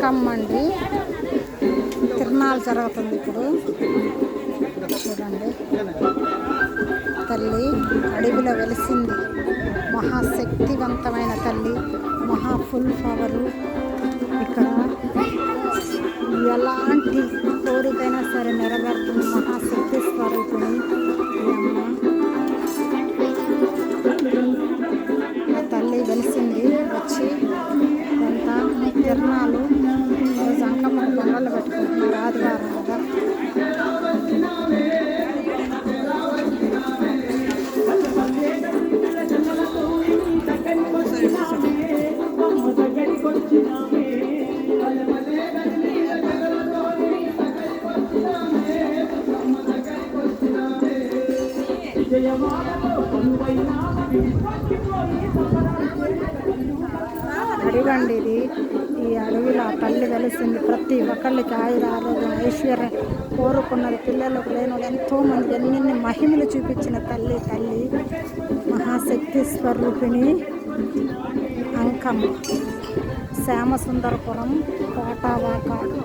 అంకమ్మ అండి తిరణాలు జరుగుతుంది ఇప్పుడు. చూడండి. తల్లి అడవిలో వెలిసింది. మహాశక్తివంతమైన తల్లి మహా ఫుల్ పవరు. ఇక్కడ ఎలాంటి కోరికైనా సరే నెరవేరుతుంది మహాశక్తి స్వరూపిణి ఆ తల్లి వెలిసింది వచ్చి ఎంత తిరణాలు అడవండి ఇది. ఈ అడవిలో తల్లి వెలిసింది. ప్రతి ఒక్కళ్ళకి ఆయుర ఆరోగ్యం ఐశ్వర్యం కోరుకున్నది పిల్లలకు లేని వాళ్ళు ఎంతో మంది ఎన్నెన్ని మహిమలు చూపించిన తల్లి తల్లి. మహాశక్తి స్వరూపిణి అంకమ్మ. శ్యామసుందరపురం కోటావాకాడు